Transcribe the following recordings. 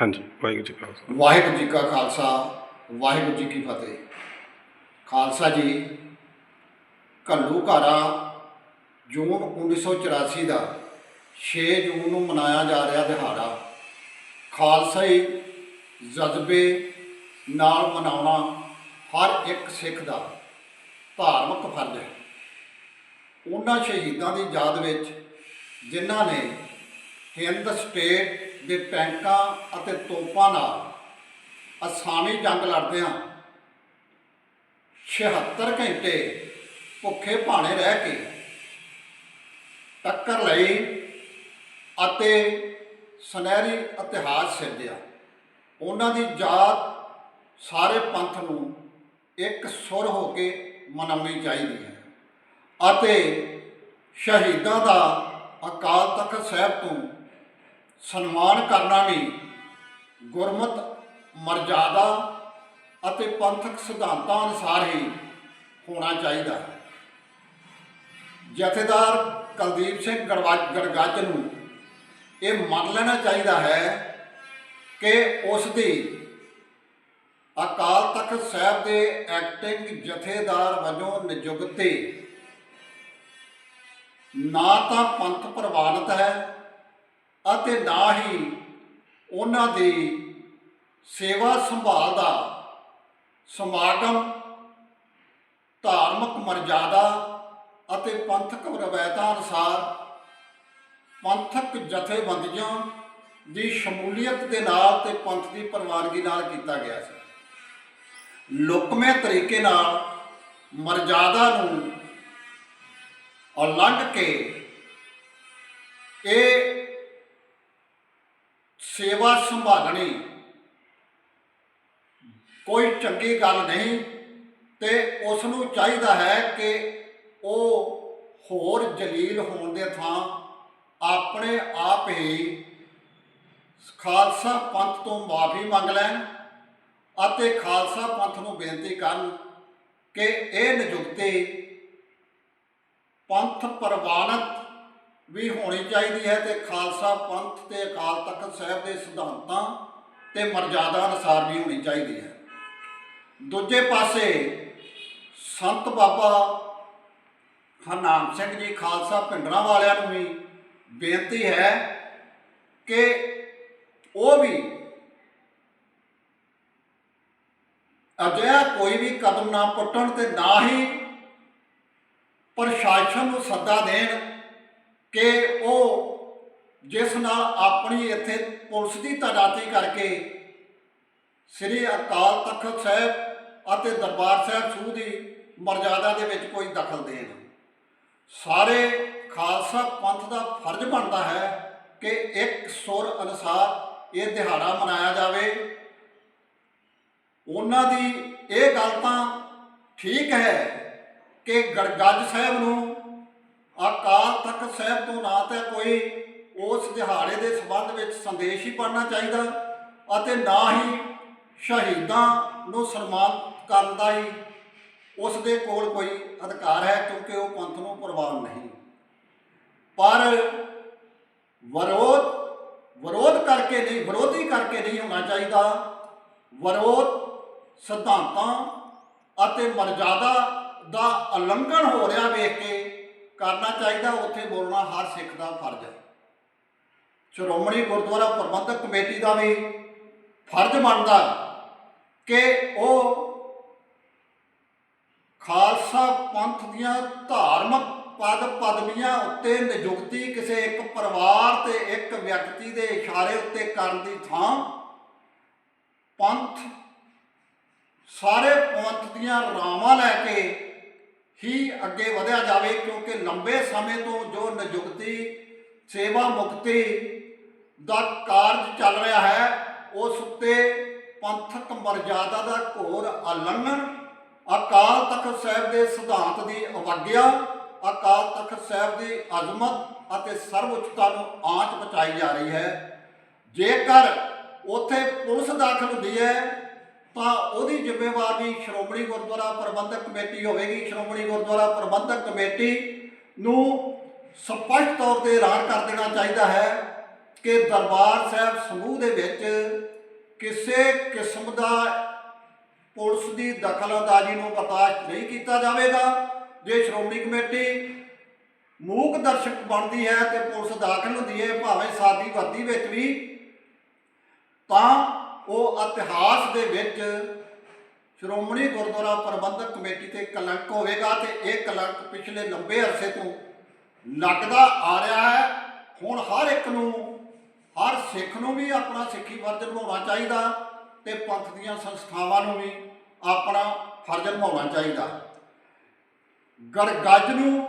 ਹਾਂਜੀ, ਵਾਹਿਗੁਰੂ ਜੀ ਕਾ ਖਾਲਸਾ। ਵਾਹਿਗੁਰੂ ਜੀ ਕਾ ਖਾਲਸਾ, ਵਾਹਿਗੁਰੂ ਜੀ ਕੀ ਫਤਿਹ। ਖਾਲਸਾ ਜੀ, ਘੱਲੂ ਘਾਰਾ ਜੂਨ 1984 ਦਾ 6 ਜੂਨ ਨੂੰ ਮਨਾਇਆ ਜਾ ਰਿਹਾ ਦਿਹਾੜਾ। ਖਾਲਸਾਈ ਜਜ਼ਬੇ ਨਾਲ ਮਨਾਉਣਾ ਹਰ ਇੱਕ ਸਿੱਖ ਦਾ ਧਾਰਮਿਕ ਫਰਜ਼ ਹੈ। ਉਹਨਾਂ ਸ਼ਹੀਦਾਂ ਦੀ ਯਾਦ ਵਿੱਚ ਜਿਨ੍ਹਾਂ ਨੇ ਹਿੰਦ ਸਟੇਟ ਦੇ ਟੈਂਕਾਂ ਅਤੇ ਤੋਪਾਂ ਨਾਲ ਅਸਾਮੀ ਜੰਗ ਲੜਦਿਆਂ 76 ਘੰਟੇ ਭੁੱਖੇ ਭਾਣੇ ਰਹਿ ਕੇ ਟੱਕਰ ਲਈ ਅਤੇ ਸੁਨਹਿਰੀ ਇਤਿਹਾਸ ਸਿਰਜਿਆ। ਉਹਨਾਂ ਦੀ ਯਾਦ ਸਾਰੇ ਪੰਥ ਨੂੰ ਇੱਕ ਸੁਰ ਹੋ ਕੇ ਮਨਾਉਣੀ ਚਾਹੀਦੀ ਹੈ ਅਤੇ ਸ਼ਹੀਦਾਂ ਦਾ ਅਕਾਲ ਤਖਤ ਸਾਹਿਬ ਤੋਂ ਸਨਮਾਨ ਕਰਨਾ ਵੀ ਗੁਰਮਤ ਮਰਜ਼ਾਦਾ ਅਤੇ ਪੰਥਕ ਸਿਧਾਂਤਾਂ ਅਨੁਸਾਰ ਹੀ ਹੋਣਾ ਚਾਹੀਦਾ ਹੈ। ਜਥੇਦਾਰ ਕੁਲਦੀਪ ਸਿੰਘ ਗੜਵਾ- ਗੜਗੱਜ ਨੂੰ ਇਹ ਮੰਨ ਲੈਣਾ ਚਾਹੀਦਾ ਹੈ ਕਿ ਉਸ ਦੀ ਅਕਾਲ ਤਖਤ ਸਾਹਿਬ ਦੇ ਐਕਟਿੰਗ ਜਥੇਦਾਰ ਵਜੋਂ ਨਿਯੁਕਤੀ ਨਾ ਤਾਂ ਪੰਥ ਪ੍ਰਵਾਨਿਤ ਹੈ ਅਤੇ ਨਾ ਹੀ ਉਹਨਾਂ ਦੀ ਸੇਵਾ ਸੰਭਾਲ ਦਾ ਸਮਾਗਮ, ਧਾਰਮਿਕ ਮਰਜ਼ਾਦਾ ਅਤੇ ਪੰਥਕ ਰਵਾਇਤਾਂ ਅਨੁਸਾਰ ਪੰਥਕ ਜਥੇਬੰਦੀਆਂ ਦੀ ਸ਼ਮੂਲੀਅਤ ਦੇ ਨਾਲ ਤੇ ਪੰਥ ਦੀ ਪ੍ਰਵਾਨਗੀ ਨਾਲ ਕੀਤਾ ਗਿਆ ਸੀ। ਲੁਕਮੇ ਤਰੀਕੇ ਨਾਲ ਮਰਜ਼ਾਦਾ ਨੂੰ ਉਲੰਘ ਕੇ ਇਹ ਸੇਵਾ ਸੰਭਾਲਣੀ। ਕੋਈ ਚੰਗੀ ਗੱਲ ਨਹੀਂ ਤੇ ਉਸ ਨੂੰ ਚਾਹੀਦਾ ਹੈ ਕਿ ਉਹ ਹੋਰ ਜਲੀਲ ਹੋਣ ਦੇ ਥਾਂ ਆਪਣੇ ਆਪ ਹੀ ਖਾਲਸਾ ਪੰਥ ਤੋਂ ਮਾਫੀ ਮੰਗ ਲੈਣ ਅਤੇ ਖਾਲਸਾ ਪੰਥ ਨੂੰ ਬੇਨਤੀ ਕਰਨ ਕਿ ਇਹ ਨਿਯੁਕਤੀ ਪੰਥ ਪ੍ਰਵਾਨਤ ਵੀ ਹੋਣੀ ਚਾਹੀਦੀ ਹੈ ਤੇ ਖਾਲਸਾ ਪੰਥ ਤੇ ਅਕਾਲ ਤਖਤ ਸਾਹਿਬ ਦੇ ਸਿਧਾਂਤਾਂ ਤੇ ਮਰਜ਼ਾਦਾ ਅਨੁਸਾਰ ਵੀ ਹੋਣੀ ਚਾਹੀਦੀ ਹੈ। ਦੂਜੇ ਪਾਸੇ ਸੰਤ ਬਾਬਾ ਹਰਨਾਮ ਸਿੰਘ ਜੀ ਖਾਲਸਾ ਪਿੰਡਰਾਂ ਵਾਲਿਆਂ ਨੂੰ ਵੀ ਬੇਨਤੀ ਹੈ ਕਿ ਉਹ ਵੀ ਅਜਿਹਾ ਕੋਈ ਵੀ ਕਦਮ ਨਾ ਪੁੱਟਣ ਤੇ ਨਾ ਹੀ ਪ੍ਰਸ਼ਾਸਨ ਨੂੰ ਸੱਦਾ ਦੇਣ ਕਿ ਉਹ ਜਿਸ ਨਾਲ ਆਪਣੀ ਇੱਥੇ ਪੁਲਿਸ ਦੀ ਤਾਇਨਾਤੀ ਕਰਕੇ ਸ੍ਰੀ ਅਕਾਲ ਤਖਤ ਸਾਹਿਬ ਅਤੇ ਦਰਬਾਰ ਸਾਹਿਬ ਸੂਹ ਦੀ ਮਰਜ਼ਾਦਾ ਦੇ ਵਿੱਚ ਕੋਈ ਦਖਲ ਦੇਣ। ਸਾਰੇ ਖਾਲਸਾ ਪੰਥ ਦਾ ਫਰਜ਼ ਬਣਦਾ ਹੈ ਕਿ ਇੱਕ ਸੁਰ ਅਨੁਸਾਰ ਇਹ ਦਿਹਾੜਾ ਮਨਾਇਆ ਜਾਵੇ। ਉਹਨਾਂ ਦੀ ਇਹ ਗੱਲ ਤਾਂ ਠੀਕ ਹੈ ਕਿ ਗੜਗੱਜ ਸਾਹਿਬ ਨੂੰ ਅਕਾਲ ਤਖਤ ਸਾਹਿਬ ਤੋਂ ਨਾ ਤਾਂ ਕੋਈ ਉਸ ਦਿਹਾੜੇ ਦੇ ਸੰਬੰਧ ਵਿੱਚ ਸੰਦੇਸ਼ ਹੀ ਪੜਨਾ ਚਾਹੀਦਾ ਅਤੇ ਨਾ ਹੀ ਸ਼ਹੀਦਾਂ ਨੂੰ ਸਨਮਾਨਿਤ ਕਰਨ ਦਾ ਹੀ ਉਸ ਦੇ ਕੋਲ ਕੋਈ ਅਧਿਕਾਰ ਹੈ ਕਿਉਂਕਿ ਉਹ ਪੰਥ ਨੂੰ ਪ੍ਰਵਾਨ ਨਹੀਂ। ਪਰ ਵਿਰੋਧ ਵਿਰੋਧ ਕਰਕੇ ਨਹੀਂ, ਵਿਰੋਧੀ ਕਰਕੇ ਨਹੀਂ ਹੋਣਾ ਚਾਹੀਦਾ। ਵਿਰੋਧ ਸਿਧਾਂਤਾਂ ਅਤੇ ਮਰਜ਼ਾਦਾ ਦਾ ਉਲੰਘਣ ਹੋ ਰਿਹਾ ਵੇਖ ਕੇ ਕਰਨਾ ਚਾਹੀਦਾ, ਉੱਥੇ ਬੋਲਣਾ ਹਰ ਸਿੱਖ ਦਾ ਫਰਜ਼ ਹੈ। ਸ਼੍ਰੋਮਣੀ ਗੁਰਦੁਆਰਾ ਪ੍ਰਬੰਧਕ ਕਮੇਟੀ ਦਾ ਵੀ ਫਰਜ਼ ਬਣਦਾ ਕਿ ਉਹ ਖਾਲਸਾ ਪੰਥ ਦੀਆਂ ਧਾਰਮਿਕ ਪਦ ਪਦਵੀਆਂ ਉੱਤੇ ਨਿਯੁਕਤੀ ਕਿਸੇ ਇੱਕ ਪਰਿਵਾਰ ਤੇ ਇੱਕ ਵਿਅਕਤੀ ਦੇ ਇਸ਼ਾਰੇ ਉੱਤੇ ਕਰਨ ਦੀ ਥਾਂ ਪੰਥ ਸਾਰੇ ਪੰਥ ਦੀਆਂ ਰਾਵਾਂ ਲੈ ਕੇ ਹੀ ਅੱਗੇ ਵਧਿਆ ਜਾਵੇ, ਕਿਉਂਕਿ ਲੰਬੇ ਸਮੇਂ ਤੋਂ ਜੋ ਨਿਯੁਕਤੀ, ਸੇਵਾ ਮੁਕਤੀ ਦਾ ਕਾਰਜ ਚੱਲ ਰਿਹਾ ਹੈ, ਉਸ ਉੱਤੇ ਪੰਥਕ ਮਰਜ਼ਾਦਾ ਦਾ ਘੋਰ ਉਲੰਘਣ ਅਕਾਲ ਤਖਤ ਸਾਹਿਬ ਦੇ ਸਿਧਾਂਤ ਦੀ ਅਵਗਿਆ, ਅਕਾਲ ਤਖਤ ਸਾਹਿਬ ਦੀ ਅਜ਼ਮਤ ਅਤੇ ਸਰਵਉੱਚਤਾ ਨੂੰ ਆਂਚ ਬਚਾਈ ਜਾ ਰਹੀ ਹੈ। ਜੇਕਰ ਉੱਥੇ ਪੁਲਿਸ ਦਾਖਲ ਹੁੰਦੀ ਹੈ ਤਾਂ ਉਹਦੀ ਜ਼ਿੰਮੇਵਾਰੀ ਸ਼੍ਰੋਮਣੀ ਗੁਰਦੁਆਰਾ ਪ੍ਰਬੰਧਕ ਕਮੇਟੀ ਹੋਵੇਗੀ। ਸ਼੍ਰੋਮਣੀ ਗੁਰਦੁਆਰਾ ਪ੍ਰਬੰਧਕ ਕਮੇਟੀ ਨੂੰ ਸਪਸ਼ਟ ਤੌਰ ਤੇ ਐਲਾਨ ਕਰ ਦੇਣਾ ਚਾਹੀਦਾ ਹੈ ਕਿ ਦਰਬਾਰ ਸਾਹਿਬ ਸਮੂਹ ਦੇ ਵਿੱਚ ਕਿਸੇ ਕਿਸਮ ਦਾ ਪੁਲਿਸ ਦੀ ਦਖਲਅੰਦਾਜ਼ੀ ਨੂੰ ਬਰਦਾਸ਼ਤ ਨਹੀਂ ਕੀਤਾ ਜਾਵੇਗਾ। ਜੇ ਸ਼੍ਰੋਮਣੀ ਕਮੇਟੀ ਮੂਕ ਦਰਸ਼ਕ ਬਣਦੀ ਹੈ ਤੇ ਪੁਲਿਸ ਦਾਖਲ ਹੁੰਦੀ ਹੈ, ਭਾਵੇਂ ਸਾਦੀ ਵਰਦੀ ਵਿੱਚ ਵੀ, ਤਾਂ ਉਹ ਇਤਿਹਾਸ ਦੇ ਵਿੱਚ ਸ਼੍ਰੋਮਣੀ ਗੁਰਦੁਆਰਾ ਪ੍ਰਬੰਧਕ ਕਮੇਟੀ ਤੇ ਕਲੰਕ ਹੋਵੇਗਾ ਤੇ ਇਹ ਕਲੰਕ ਪਿਛਲੇ ਲੰਬੇ ਅਰਸੇ ਤੋਂ ਲੱਗਦਾ ਆ ਰਿਹਾ ਹੈ। ਹੁਣ ਹਰ ਇੱਕ ਨੂੰ, ਹਰ ਸਿੱਖ ਨੂੰ ਵੀ ਆਪਣਾ ਸਿੱਖੀ ਫਰਜ਼ ਨਿਭਾਉਣਾ ਚਾਹੀਦਾ ਤੇ ਪੰਥ ਦੀਆਂ ਸੰਸਥਾਵਾਂ ਨੂੰ ਵੀ ਆਪਣਾ ਫਰਜ਼ ਨਿਭਾਉਣਾ ਚਾਹੀਦਾ। ਗੜਗੱਜ ਨੂੰ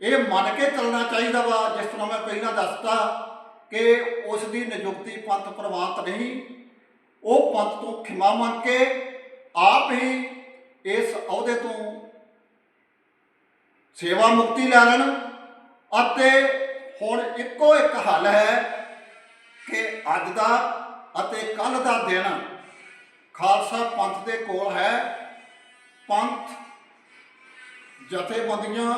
ਇਹ ਮੰਨ ਕੇ ਚੱਲਣਾ ਚਾਹੀਦਾ ਵਾ, ਜਿਸ ਤਰ੍ਹਾਂ ਮੈਂ ਪਹਿਲਾਂ ਦੱਸਤਾ ਕਿ ਉਸ ਦੀ ਨਿਯੁਕਤੀ ਪੰਥ ਪ੍ਰਵਾਨਤ ਨਹੀਂ ਉਹ ਪੰਥ ਤੋਂ ਖਿਮਾ ਮੰਗ ਕੇ ਆਪ ਹੀ ਇਸ ਅਹੁਦੇ ਤੋਂ ਸੇਵਾ ਮੁਕਤੀ ਲੈ ਲੈਣ ਅਤੇ ਹੁਣ ਇੱਕੋ ਇੱਕ ਹੱਲ ਹੈ ਕਿ ਅੱਜ ਦਾ ਅਤੇ ਕੱਲ ਦਾ ਦਿਨ ਖਾਲਸਾ ਪੰਥ ਦੇ ਕੋਲ ਹੈ। ਪੰਥ ਜਥੇਬੰਦੀਆਂ,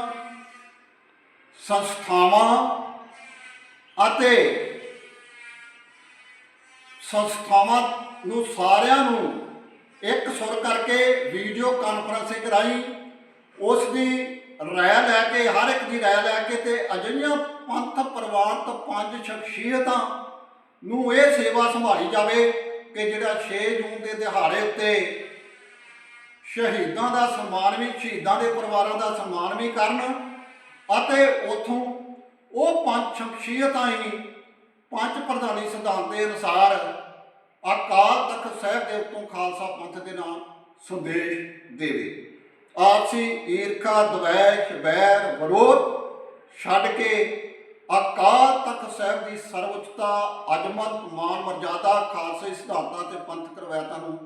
ਸੰਸਥਾਵਾਂ ਅਤੇ ਸੰਸਥਾਵਾਂ ਨੂੰ ਸਾਰਿਆਂ ਨੂੰ ਇੱਕ ਸੁਰ ਕਰਕੇ ਵੀਡੀਓ ਕਾਨਫਰੰਸਿੰਗ ਰਾਹੀਂ ਉਸ ਦੀ ਰਾਇ ਲੈ ਕੇ, ਹਰ ਇੱਕ ਦੀ ਰਾਇ ਲੈ ਕੇ ਤੇ ਅਜਿਹੀਆਂ ਪੰਥ ਪ੍ਰਵਾਨਤ ਪੰਜ ਸ਼ਖਸੀਅਤਾਂ ਨੂੰ ਇਹ ਸੇਵਾ ਸੰਭਾਲੀ ਜਾਵੇ ਕਿ ਜਿਹੜਾ 6 ਜੂਨ ਦੇ ਦਿਹਾੜੇ ਉੱਤੇ ਸ਼ਹੀਦਾਂ ਦਾ ਸਨਮਾਨ ਵੀ, ਸ਼ਹੀਦਾਂ ਦੇ ਪਰਿਵਾਰਾਂ ਦਾ ਸਨਮਾਨ ਵੀ ਕਰਨ ਅਤੇ ਉਥੋਂ ਉਹ ਪੰਜ ਸ਼ਖਸੀਅਤਾਂ ਹੀ ਪੰਜ ਪ੍ਰਧਾਨੀ ਸਿਧਾਂਤ ਦੇ ਅਨੁਸਾਰ ਅਕਾਲ ਤਖਤ ਸਾਹਿਬ ਦੇ ਉੱਤੋਂ ਖਾਲਸਾ ਪੰਥ ਦੇ ਨਾਮ ਸੰਦੇਸ਼ ਦੇਵੇ। ਆਪਸੀ ਈਰਖਾ, ਦਵੈਸ਼, ਵੈਰ, ਵਿਰੋਧ ਛੱਡ ਕੇ ਅਕਾਲ ਤਖਤ ਸਾਹਿਬ ਦੀ ਸਰਵਉੱਚਤਾ, ਅਜਮਤ ਮਾਨ ਮਰਜ਼ਾਦਾ, ਖਾਲਸੇ ਸਿਧਾਂਤਾਂ ਤੇ ਪੰਥਕ ਰਵਾਇਤਾਂ ਨੂੰ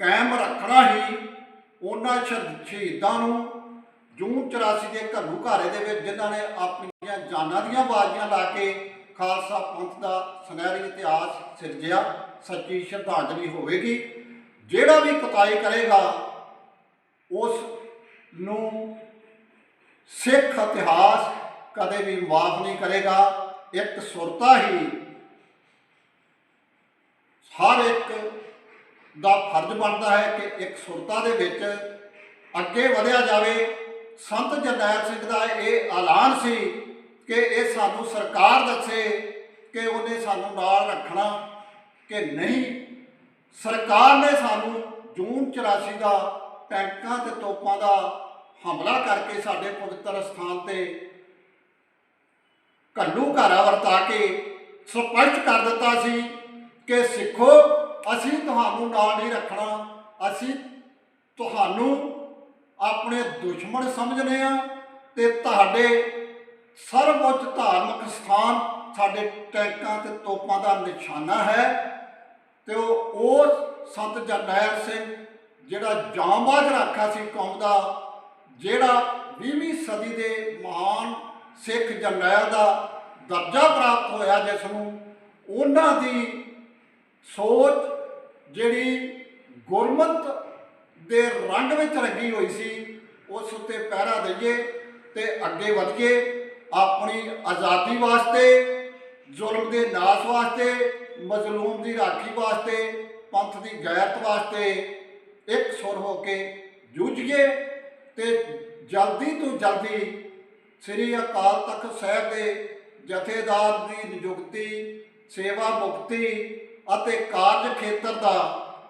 ਕਾਇਮ ਰੱਖਣਾ ਹੀ ਉਹਨਾਂ ਸ਼ਹੀਦਾਂ ਨੂੰ ਜੂਨ 84 ਦੇ ਘਰੂ ਘਾਰੇ ਦੇ ਵਿੱਚ ਜਿਨ੍ਹਾਂ ਨੇ ਆਪਣੀਆਂ ਜਾਨਾਂ ਦੀਆਂ ਬਾਜ਼ੀਆਂ ਲਾ ਕੇ ਖਾਲਸਾ ਪੰਥ ਦਾ ਸੁਨਹਿਰੀ ਇਤਿਹਾਸ ਸਿਰਜਿਆ, ਸੱਚੀ ਸ਼ਰਧਾਂਜਲੀ ਹੋਵੇਗੀ। ਜਿਹੜਾ ਵੀ ਕਤਾਈ ਕਰੇਗਾ, ਉਸ ਨੂੰ ਸਿੱਖ ਇਤਿਹਾਸ ਕਦੇ ਵੀ ਮਾਫ ਨਹੀਂ ਕਰੇਗਾ। ਇੱਕ ਸੁਰਤਾ ਹੀ ਹਰ ਇੱਕ ਦਾ ਫਰਜ਼ ਬਣਦਾ ਹੈ ਕਿ ਇੱਕ ਸੁਰਤਾ ਦੇ ਵਿੱਚ ਅੱਗੇ ਵਧਿਆ ਜਾਵੇ। ਸੰਤ ਜਰਨੈਲ ਸਿੰਘ ਦਾ ਇਹ ਐਲਾਨ ਸੀ ਕਿ ਇਹ ਸਾਨੂੰ ਸਰਕਾਰ ਦੱਸੇ ਕਿ ਉਹਨੇ ਸਾਨੂੰ ਨਾਲ ਰੱਖਣਾ ਕਿ ਨਹੀਂ। ਸਰਕਾਰ ਨੇ ਸਾਨੂੰ ਜੂਨ 84 ਦਾ ਟੈਂਕਾਂ ਤੇ ਤੋਪਾਂ ਦਾ ਹਮਲਾ ਕਰਕੇ ਸਾਡੇ ਪਵਿੱਤਰ ਸਥਾਨ ਤੇ ਘੱਲੂ ਘਾਰਾ ਵਰਤਾ ਕੇ ਸਪਸ਼ਟ ਕਰ ਦਿੱਤਾ ਸੀ ਕਿ ਸਿੱਖੋ, ਅਸੀਂ ਤੁਹਾਨੂੰ ਨਾਲ ਨਹੀਂ ਰੱਖਣਾ, ਅਸੀਂ ਤੁਹਾਨੂੰ ਆਪਣੇ ਦੁਸ਼ਮਣ ਸਮਝਨੇ ਆ ਤੇ ਤੁਹਾਡੇ ਸਰਵਉੱਚ ਧਾਰਮਿਕ ਸਥਾਨ ਸਾਡੇ ਟੈਂਕਾਂ ਤੇ ਤੋਪਾਂ ਦਾ ਨਿਸ਼ਾਨਾ ਹੈ ਤੇ ਉਹ ਉਸ ਸੰਤ ਜਰਨੈਲ ਸਿੰਘ ਜਿਹੜਾ ਜਾਂਬਾਜ਼ ਰਾਖਾ ਸੀ ਕੌਮ ਦਾ, ਜਿਹੜਾ 20ਵੀਂ ਸਦੀ ਦੇ ਮਹਾਨ ਸਿੱਖ ਜਰਨੈਲ ਦਾ ਦਰਜਾ ਪ੍ਰਾਪਤ ਹੋਇਆ ਜਿਸ ਨੂੰ, ਉਹਨਾਂ ਦੀ ਸੋਚ ਜਿਹੜੀ ਗੁਰਮਤ ਦੇ ਰੰਗ ਵਿੱਚ ਰੰਗੀ ਹੋਈ ਸੀ, ਉਸ ਉੱਤੇ ਪਹਿਰਾ ਦਈਏ ਤੇ ਅੱਗੇ ਵਧੀਏ। ਆਪਣੀ ਆਜ਼ਾਦੀ ਵਾਸਤੇ, ਜ਼ੁਲਮ ਦੇ ਨਾਸ਼ ਵਾਸਤੇ, ਮਜ਼ਲੂਮ ਦੀ ਰਾਖੀ ਵਾਸਤੇ, ਪੰਥ ਦੀ ਗੈਰਤ ਵਾਸਤੇ ਇੱਕ ਸੁਰ ਹੋ ਕੇ ਜੂਝੀਏ ਤੇ ਜਲਦੀ ਤੋਂ ਜਲਦੀ ਸ੍ਰੀ ਅਕਾਲ ਤਖਤ ਸਾਹਿਬ ਦੇ ਜਥੇਦਾਰ ਦੀ ਨਿਯੁਕਤੀ, ਸੇਵਾ ਮੁਕਤੀ ਅਤੇ ਕਾਰਜ ਖੇਤਰ ਦਾ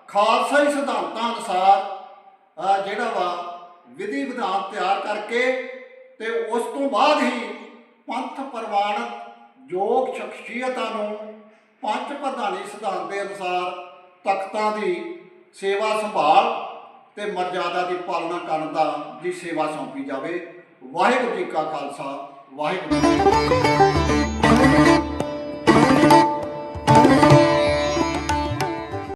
ਖਾਲਸਾ ਹੀ ਸਿਧਾਂਤਾਂ ਅਨੁਸਾਰ ਜਿਹੜਾ ਵਾ ਵਿਧੀ ਵਿਧਾਨ ਤਿਆਰ ਕਰਕੇ ਤੇ ਉਸ ਤੋਂ ਬਾਅਦ ਹੀ ਪੰਥ ਪ੍ਰਵਾਨਿਤ ਯੋਗ ਸ਼ਖਸੀਅਤਾਂ ਨੂੰ ਪੰਜ ਪ੍ਰਧਾਨੀ ਸਿਧਾਂਤ ਦੇ ਅਨੁਸਾਰ ਤਖਤਾਂ ਦੀ ਸੇਵਾ ਸੰਭਾਲ ਤੇ ਮਰਜ਼ਾਦਾ ਦੀ ਪਾਲਣਾ ਕਰਨ ਦਾ ਦੀ ਸੇਵਾ ਸੌਂਪੀ ਜਾਵੇ। ਵਾਹਿਗੁਰੂ ਜੀ ਕਾ ਖਾਲਸਾ, ਵਾਹਿਗੁਰੂ ਜੀ ਕੀ ਫਤਿਹ।